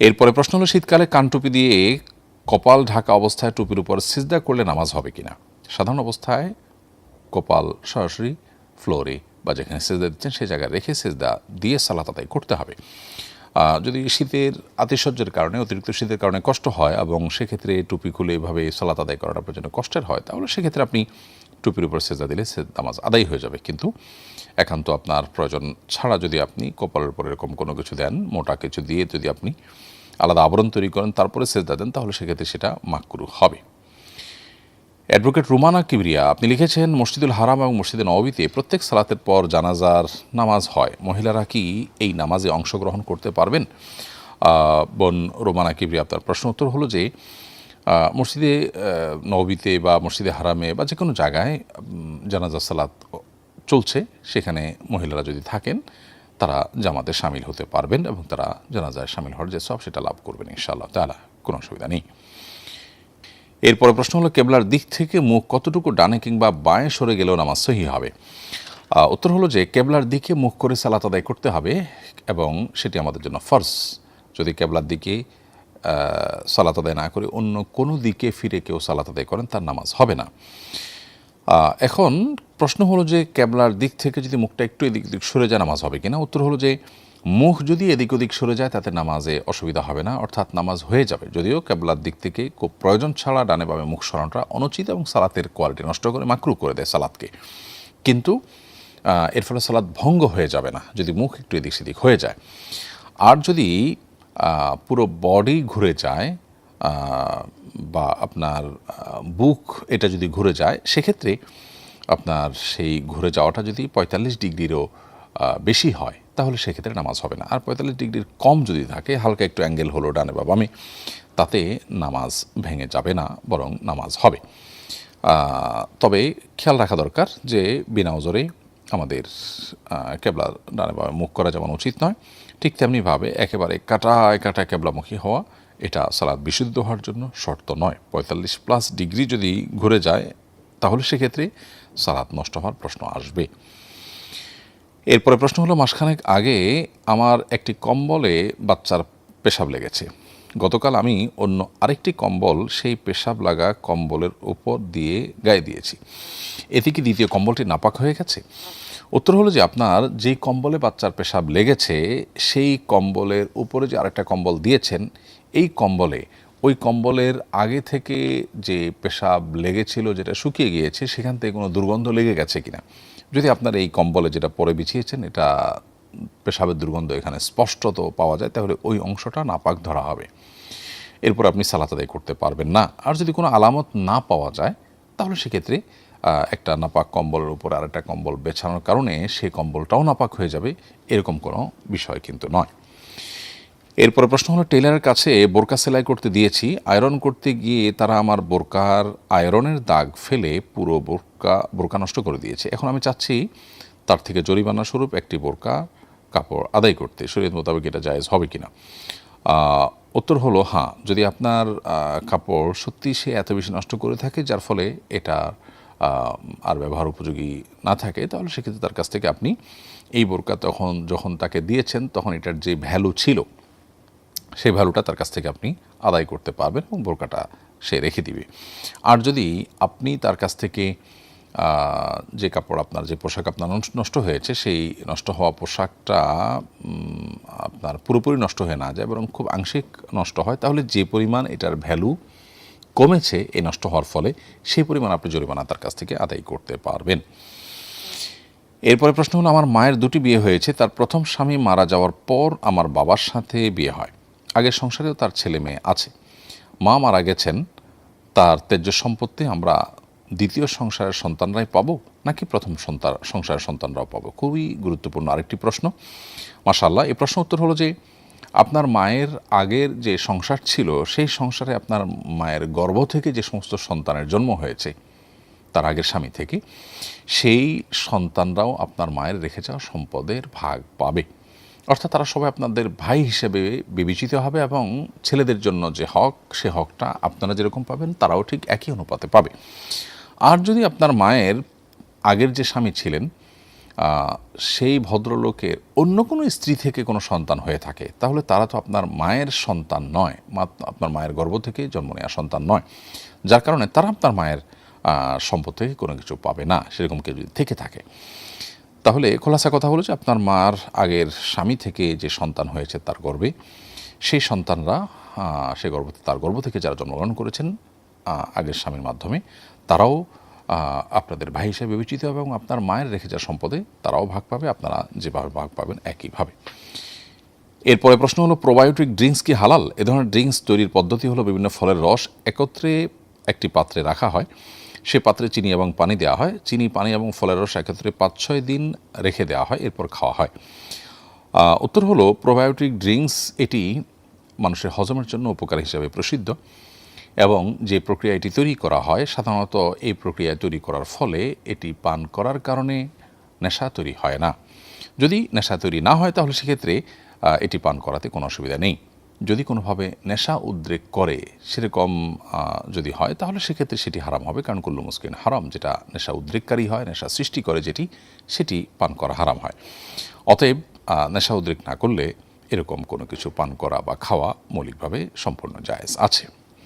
এরপরে প্রশ্ন হলো, শীতকালে কান টুপি দিয়ে কপাল ঢাকা অবস্থায় টুপির উপর সিজদা করলে নামাজ হবে কিনা? সাধারণ অবস্থায় কপাল সরাসরি ফ্লোরে বা যেখানে সেজদা দিচ্ছেন সেই জায়গায় রেখে সেজদা দিয়ে সালাত আদায় করতে হবে। যদি শীতের আতিশয্যের কারণে, অতিরিক্ত শীতের কারণে কষ্ট হয় এবং সেক্ষেত্রে টুপি খুলে এভাবে সালাত আদায় করাটা আপনার জন্য কষ্টের হয়, তাহলে সেক্ষেত্রে আপনি টুপির উপর সেজদা দিলে সে নামাজ আদায় হয়ে যাবে। কিন্তু একান্ত আপনার প্রয়োজন ছাড়া যদি আপনি কপালের উপর এরকম কোনো কিছু দেন, মোটা কিছু দিয়ে যদি আপনি আলাদা আবরণ তৈরি করেন, তারপরে সেজদা দেন, তাহলে সেক্ষেত্রে সেটা মাকরু হবে। অ্যাডভোকেট রুমানা কিবরিয়া, আপনি লিখেছেন, মসজিদুল হারাম এবং মসজিদে নবীতে প্রত্যেক সালাতের পর জানাজার নামাজ হয়। মহিলারা কি এই নামাজে অংশগ্রহণ করতে পারবেন? বোন রোমানা কিবরিয়া, আপনার প্রশ্ন উত্তর হলো যে মসজিদে নবীতে বা মসজিদে হারামে বা যে কোনো জায়গায় জানাজা, সালাত চলছে, সেখানে মহিলারা যদি থাকেন, তারা জামাতে সামিল হতে পারবেন এবং তারা জানাজায় সামিল হওয়ার যে সব সেটা লাভ করবেন ইনশাআল্লাহ তালা কোনো অসুবিধা নেই। এরপরে প্রশ্ন হলো, কেবলার দিক থেকে মুখ কতটুকু ডানে কিংবা বাঁয়ে সরে গেলেও নামাজ সহি হবে? উত্তর হলো যে, কেবলার দিকে মুখ করে সালাত আদায় করতে হবে এবং সেটি আমাদের জন্য ফর্জ। যদি কেবলার দিকে সালাত আদায় না করে অন্য কোনো দিকে ফিরে কেউ সালাত আদায় করেন, তার নামাজ হবে না। এখন প্রশ্ন হলো যে ক্যাবলার দিক থেকে যদি মুখটা একটু এদিক ওদিক সরে যায়, নামাজ হবে কিনা? উত্তর হলো যে মুখ যদি এদিক ওদিক সরে যায়, তাতে নামাজে অসুবিধা হবে না, অর্থাৎ নামাজ হয়ে যাবে। যদিও ক্যাবলার দিক থেকে খুব প্রয়োজন ছাড়া ডানে বামে মুখ সরানোটা অনুচিত এবং সালাতের কোয়ালিটি নষ্ট করে মাকরু করে দেয় সালাদকে কিন্তু এর ফলে সালাদ ভঙ্গ হয়ে যাবে না, যদি মুখ একটু এদিক সেদিক হয়ে যায়। আর যদি পুরো বডি ঘুরে যায় বা আপনার বুক এটা যদি ঘুরে যায়, সেক্ষেত্রে আপনার সেই ঘুরে যাওয়াটা যদি পঁয়তাল্লিশ ডিগ্রিরও বেশি হয়, তাহলে সেক্ষেত্রে নামাজ হবে না। আর পঁয়তাল্লিশ ডিগ্রির কম যদি থাকে, হালকা একটু অ্যাঙ্গেল হলো ডানে বা বামে, তাতে নামাজ ভেঙে যাবে না, বরং নামাজ হবে। তবে খেয়াল রাখা দরকার যে বিনা ওজরে আমাদের কেবলা ডানে বামে মুখ করা যেমন উচিত নয়, ঠিক তেমনিভাবে একেবারে কাটায় কাটায় কেবলামুখী হওয়া, এটা সালাদ বিশুদ্ধ হওয়ার জন্য শর্ত নয়। পঁয়তাল্লিশ প্লাস ডিগ্রি যদি ঘুরে যায়, তাহলে সেক্ষেত্রে সালাদ নষ্ট হওয়ার প্রশ্ন আসবে। এরপরে প্রশ্ন হলো, মাসখানেক আগে আমার একটি কম্বলে বাচ্চার পেশাব লেগেছে। গতকাল আমি অন্য আরেকটি কম্বল, সেই পেশাব লাগা কম্বলের উপর দিয়ে গায়ে দিয়েছি। এতে কি দ্বিতীয় কম্বলটি নাপাক হয়ে গেছে? উত্তর হলো যে আপনার যেই কম্বলে বাচ্চার পেশাব লেগেছে, সেই কম্বলের উপরে যে আরেকটা কম্বল দিয়েছেন, এই কম্বলে, ওই কম্বলের আগে থেকে যে পেশাব লেগেছিল, যেটা শুকিয়ে গিয়েছে, সেখান থেকে কোনো দুর্গন্ধ লেগে গেছে কিনা? যদি আপনার এই কম্বলে যেটা পরে বিছিয়েছেন, এটা পেশাবের দুর্গন্ধ এখানে স্পষ্টত পাওয়া যায়, তাহলে ওই অংশটা নাপাক ধরা হবে। এরপর আপনি সালাত আদায় করতে পারবেন না। আর যদি কোনো আলামত না পাওয়া যায়, তাহলে সেক্ষেত্রে একটা নাপাক কম্বলের উপর আরেকটা কম্বল বেছানোর কারণে সেই কম্বলটাও নাপাক হয়ে যাবে, এরকম কোনো বিষয় কিন্তু নয়। এরপরে প্রশ্ন হলো, টেলারের কাছে বোরকা সেলাই করতে দিয়েছি, আয়রন করতে গিয়ে তারা আমার বোরকার আয়রনের দাগ ফেলে পুরো বোরকা বোরকা নষ্ট করে দিয়েছে। এখন আমি চাচ্ছি তার থেকে জরিমানা স্বরূপ একটি বোরকা কাপড় আদায় করতে, শরীয়ত মোতাবেক এটা জায়েজ হবে কিনা। উত্তর হলো হ্যাঁ যদি আপনার কাপড় সত্যি সে এত বেশি নষ্ট করে থাকে, যার ফলে এটা আর ব্যবহার উপযোগী না থাকে, তাহলে সেক্ষেত্রে তার কাছ থেকে আপনি এই বোরকা তখন, যখন তাকে দিয়েছেন, তখন এটার যে ভ্যালু ছিল, সেই ভ্যালুটা তার কাছ থেকে আপনি আদায় করতে পারবেন এবং বোরকাটা সে রেখে দিবে। আর যদি আপনি তার কাছ থেকে যে কাপড় আপনার, যে পোশাক আপনার নষ্ট- হয়েছে, সেই নষ্ট হওয়া পোশাকটা আপনার পুরোপুরি নষ্ট হয়ে না যায়, বরং খুব আংশিক নষ্ট হয়। তাহলে যে পরিমাণ এটার ভ্যালু কমেছে এই নষ্ট হওয়ার ফলে, সেই পরিমাণ আপনি জরিমানা তার কাছ থেকে আদায় করতে পারবেন। এরপরে প্রশ্ন হলো, আমার মায়ের দুটি বিয়ে হয়েছে, তার প্রথম স্বামী মারা যাওয়ার পর আমার বাবার সাথে বিয়ে হয়। আগের সংসারেও তার ছেলে মেয়ে আছে। মা মারা গেছেন, তার তেজ্য সম্পত্তি আমরা দ্বিতীয় সংসারের সন্তানরাই পাবো নাকি প্রথম সন্তান সংসারের সন্তানরাও পাবো? খুবই গুরুত্বপূর্ণ আরেকটি প্রশ্ন। মাশাল্লাহ এই প্রশ্ন উত্তর হলো যে, আপনার মায়ের আগের যে সংসার ছিল, সেই সংসারে আপনার মায়ের গর্ভ থেকে যে সমস্ত সন্তানের জন্ম হয়েছে, তার আগের স্বামী থেকে, সেই সন্তানরাও আপনার মায়ের রেখে যাওয়া সম্পদের ভাগ পাবে। অর্থাৎ তারা সবাই আপনাদের ভাই হিসেবে বিবেচিত হবে এবং ছেলেদের জন্য যে হক, সে হকটা আপনারা যেরকম পাবেন, তারাও ঠিক একই অনুপাতে পাবে। আর যদি আপনার মায়ের আগের যে স্বামী ছিলেন সেই ভদ্রলোকের অন্য কোনো স্ত্রী থেকে কোনো সন্তান হয়ে থাকে, তাহলে তারা তো আপনার মায়ের সন্তান নয় আপনার মায়ের গর্ভ থেকে জন্ম নেওয়া সন্তান নয়। যার কারণে তারা আপনার মায়ের সম্পদ থেকে কোনো কিছু পাবে না, সেরকম কেউ যদি থেকে থাকে। তাহলে খোলাসা কথা হলো যে আপনার মার আগের স্বামী থেকে যে সন্তান হয়েছে তার গর্ভে, সেই সন্তানরা সে গর্ভ তার গর্ভ থেকে যারা জন্মগ্রহণ করেছেন আগের স্বামীর মাধ্যমে তারাও আপনাদের ভাই হিসেবে বিবেচিত হবে এবং আপনার মায়ের রেখে যাওয়া সম্পদে তারাও ভাগ পাবে, আপনারা যেভাবে ভাগ পাবেন একইভাবে। এরপরে প্রশ্ন হলো প্রোবায়োটিক ড্রিঙ্কস কি হালাল? এ ধরনের ড্রিঙ্কস তৈরির পদ্ধতি হলো বিভিন্ন ফলের রস একত্রে একটি পাত্রে রাখা হয়। সে পাত্রে চিনি এবং পানি দেওয়া হয়। চিনি, পানি এবং ফলের রস একত্রে পাঁচ ছয় দিন রেখে দেওয়া হয়, এরপর খাওয়া হয়। উত্তর হলো প্রোবায়োটিক ড্রিঙ্কস এটি মানুষের হজমের জন্য উপকার হিসাবে প্রসিদ্ধ। এবং যে প্রক্রিয়া এটি তৈরি করা হয়, সাধারণত এই প্রক্রিয়া তৈরি করার ফলে এটি পান করার কারণে নেশা তৈরি হয় না। যদি নেশা তৈরি না হয়, তাহলে সেক্ষেত্রে এটি পান করাতে কোনো অসুবিধা নেই। যদি কোনোভাবে নেশা উদ্রেক করে, সেরকম যদি হয়, তাহলে সেক্ষেত্রে সেটি হারাম হবে। কারণ কুল্লু মুসকিন হারাম, যেটা নেশা উদ্রেককারী হয়, নেশা সৃষ্টি করে যেটি, সেটি পান করা হারাম হয়। অতএব নেশা উদ্রেক না করলে এরকম কোনো কিছু পান করা বা খাওয়া মৌলিকভাবে সম্পূর্ণ জায়েজ আছে।